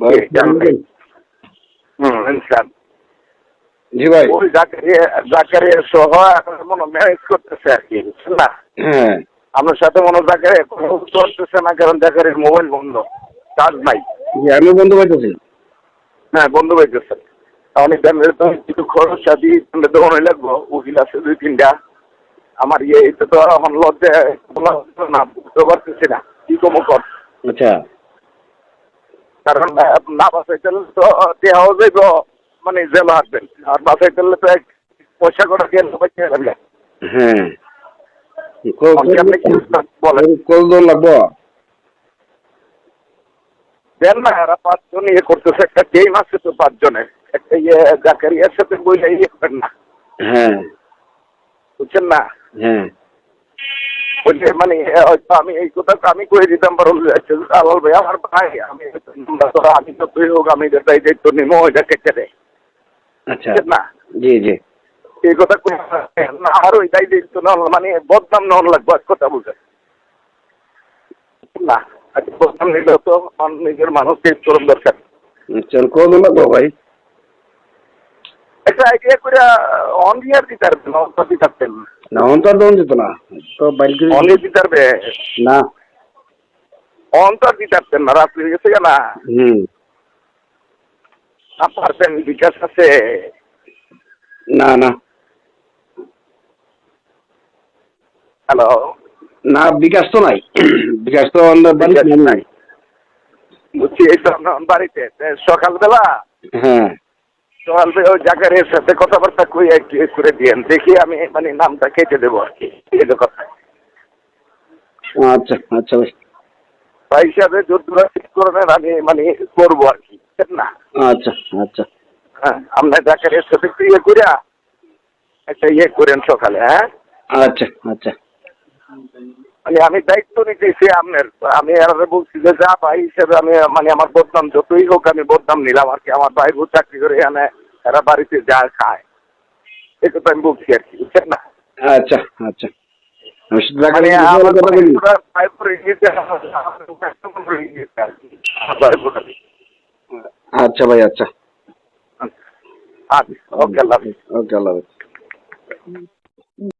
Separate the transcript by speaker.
Speaker 1: ভাই
Speaker 2: জি, জানবেন। হুম ইনসান
Speaker 1: জি ভাই।
Speaker 2: ওই জাকারিয়া জাকারিয়া সহ মনে ম্যানেজ করতেছে আর কি বুঝছেন না?
Speaker 1: হ্যাঁ।
Speaker 2: সাথে মনে জাকারিয়া কথা না কারণ মোবাইল বন্ধ। চার্জ নাই
Speaker 1: আমি বন্ধু পাইতেছি।
Speaker 2: হ্যাঁ বন্ধ পাইতেছে। অনেক দামের তো কিছু খরচ সাথী দোকানে লাগবো উকিল আছে দুই তিনটা। আমার ইয়ে এটা তো এখন লজ্জা না বুঝতে পারতেছি না কি কমো কর।
Speaker 1: আচ্ছা।
Speaker 2: কারণ না বাসাইতে তো দেহাও যাইব মানে জেল হাঁটবেন আর বাসাইতে তো এক পয়সা করে পাইতে
Speaker 1: হ্যাঁ।
Speaker 2: অনেক আপনি কি বলেন?
Speaker 1: কত লাগবো?
Speaker 2: দেন না এরা পাঁচজন ইয়ে করতেছে একটা টিম আছে তো পাঁচজনের। একটা ইয়ে জাকারিয়ার সাথে বইলে ইয়ে করেন না।
Speaker 1: হ্যাঁ।
Speaker 2: বুঝছেন না?
Speaker 1: হ্যাঁ।
Speaker 2: মানে আমি এই কথা আমি কয়ে দিতাম আচ্ছা, আলাল ভাই আমার ভাই আমি আমি তো তুই হোক আমি এই দায়িত্ব নিবো ওইটা কেটে দেয়
Speaker 1: আচ্ছা।
Speaker 2: না?
Speaker 1: জি জি।
Speaker 2: এই কথা কই না আর ওই দায়িত্ব নেওয়া মানে বদনাম নেওয়া লাগবে এক কথা বুঝে না আচ্ছা বদনাম নিলেও তো নিজের মানুষকে চরম দরকার।
Speaker 1: চল লাগবো ভাই।
Speaker 2: একটা আইডিয়া করে অন ইয়ার দিতে পারবেন অন্তর দিতে পারবেন
Speaker 1: না অন্তর দন দিত না। তো বাইক
Speaker 2: অন দিতে পারবে
Speaker 1: না।
Speaker 2: অন্তর দিতে পারবেন না রাত্রি গেছে না।
Speaker 1: হুম।
Speaker 2: না পারবেন বিকাশ আছে।
Speaker 1: না না।
Speaker 2: হ্যালো।
Speaker 1: না বিকাশ তো নাই। বিকাশ তো
Speaker 2: নাই। বুঝছি এই তো বাড়িতে সকালবেলা?
Speaker 1: হ্যাঁ।
Speaker 2: সকালবেলা ওই জাকারের সাথে কথাবার্তা কই একটু এ করে দিয়েন দেখি আমি মানে নামটা কেটে দেবো আর কি। এই কথা।
Speaker 1: আচ্ছা আচ্ছা ভাই।
Speaker 2: হিসাবে যতটা ঠিক করবেন আমি মানে করব আর কি না?
Speaker 1: আচ্ছা আচ্ছা।
Speaker 2: হ্যাঁ আপনার জাকারের সাথে একটু ইয়ে করে একটা ইয়ে করেন সকালে হ্যাঁ?
Speaker 1: আচ্ছা আচ্ছা।
Speaker 2: মানে আমি দায়িত্ব নিতেছি আপনার আমি আর বলছি যে যা ভাই হিসেবে আমি মানে আমার বদনাম যতই হোক আমি বদনাম নিলাম আর কি। আমার ভাই চাকরি করে এনে এরা বাড়িতে যা খায় এ কথা আমি বলছি আর কি বুঝছেন না?
Speaker 1: আচ্ছা আচ্ছা।
Speaker 2: মানে।
Speaker 1: আচ্ছা ভাই আচ্ছা।
Speaker 2: আচ্ছা ওকে আল্লাহ
Speaker 1: ওকে আল্লাহ।